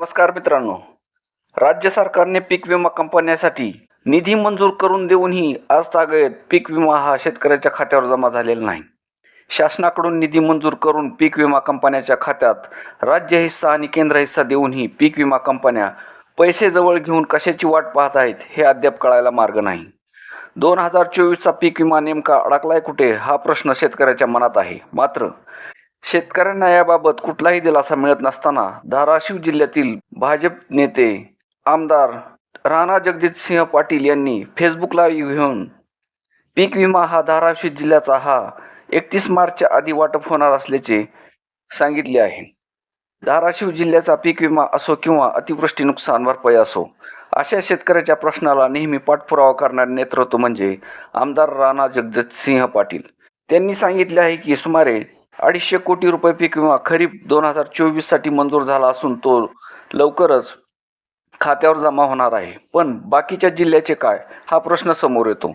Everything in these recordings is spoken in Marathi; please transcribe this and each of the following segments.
नमस्कार मित्रांनो. राज्य सरकारने पीक विमा कंपन्यासाठी निधी मंजूर करून देऊनही आज तागत पीक विमा हा शेतकऱ्याच्या खात्यावर जमा झालेला नाही. शासनाकडून निधी मंजूर करून पीक विमा कंपन्याच्या खात्यात राज्य हिस्सा आणि केंद्र हिस्सा देऊनही पीक विमा कंपन्या पैसे जवळ घेऊन कशाची वाट पाहत आहेत हे अद्याप कळायला मार्ग नाही. दोन हजार चोवीसचा पीक विमा नेमका अडकलाय कुठे हा प्रश्न शेतकऱ्याच्या मनात आहे. मात्र शेतकऱ्यांना याबाबत कुठलाही दिलासा मिळत नसताना धाराशिव जिल्ह्यातील भाजप नेते आमदार राणा जगजितसिंह पाटील यांनी फेसबुकला घेऊन पीक विमा हा धाराशिव जिल्ह्याचा हा एकतीस मार्चच्या आधी वाटप होणार असल्याचे सांगितले आहे. धाराशिव जिल्ह्याचा पीक विमा असो किंवा अतिवृष्टी नुकसान भरपाई असो अशा शेतकऱ्याच्या प्रश्नाला नेहमी पाठपुरावा करणारे नेतृत्व म्हणजे आमदार राणा जगजितसिंह पाटील. त्यांनी सांगितले आहे की सुमारे अडीचशे कोटी रुपये पीक विमा खरीप दोन हजार चोवीससाठी मंजूर झाला असून तो लवकरच खात्यावर जमा होणार आहे. पण बाकीच्या जिल्ह्याचे काय? हा प्रश्न समोर येतो.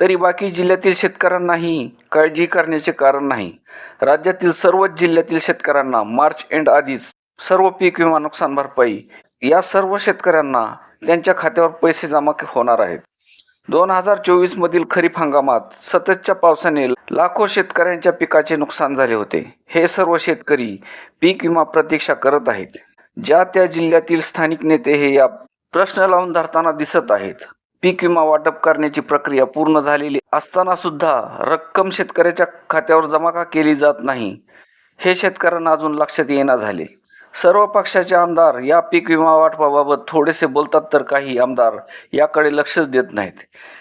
तरी बाकी जिल्ह्यातील शेतकऱ्यांनाही काळजी करण्याचे कारण नाही. राज्यातील सर्वच जिल्ह्यातील शेतकऱ्यांना मार्च एंड आधीच सर्व पीक विमा नुकसान भरपाई या सर्व शेतकऱ्यांना त्यांच्या खात्यावर पैसे जमा होणार आहेत. दोन हजार चोवीसमधील खरीप हंगामात सततच्या पावसाने लाखो शेतकऱ्यांच्या पिकाचे नुकसान झाले होते. हे सर्व शेतकरी पीक विमा प्रतीक्षा करत आहेत. ज्या त्या जिल्ह्यातील स्थानिक नेते हे या प्रश्न लावून धरताना दिसत आहेत. पीक विमा वाटप करण्याची प्रक्रिया पूर्ण झालेली असताना सुद्धा रक्कम शेतकऱ्याच्या खात्यावर जमा का केली जात नाही हे शेतकऱ्यांना अजून लक्षात येणार झाले. सर्व पक्षाचे आमदार या पीक विमा वाटपाबाबत थोडेसे बोलतात तर काही आमदार याकडे लक्षच देत नाहीत.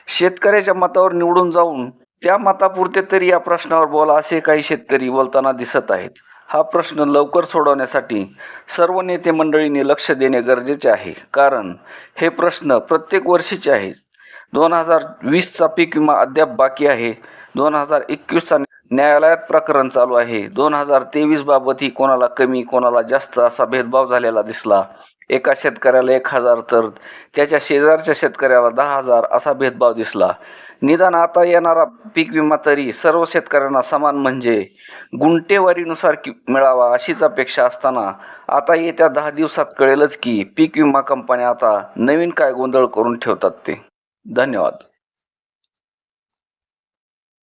शेतकऱ्याच्या मतावर निवडून जाऊन त्या मतापुरते तरी या प्रश्नावर बोला असे काही शेतकरी बोलताना दिसत आहेत. हा प्रश्न लवकर सोडवण्यासाठी सर्व नेते मंडळीने लक्ष देणे गरजेचे आहे. कारण हे प्रश्न प्रत्येक वर्षीचे आहेत. दोन हजार वीसचा पीक विमा अद्याप बाकी आहे. दोन हजार एकवीसचा न्यायालयात प्रकरण चालू आहे. दोन हजार तेवीस बाबतही कोणाला कमी कोणाला जास्त असा भेदभाव झालेला दिसला. एका शेतकऱ्याला एक हजार तर त्याच्या शेजारच्या शेतकऱ्याला दहा हजार असा भेदभाव दिसला. निदान आता येणारा पीक विमा तरी सर्व शेतकऱ्यांना समान म्हणजे गुंटेवारीनुसार कि मिळावा अशीच अपेक्षा असताना आता येत्या दहा दिवसात कळेलच की पीक विमा कंपन्या आता नवीन काय गोंधळ करून ठेवतात ते. धन्यवाद.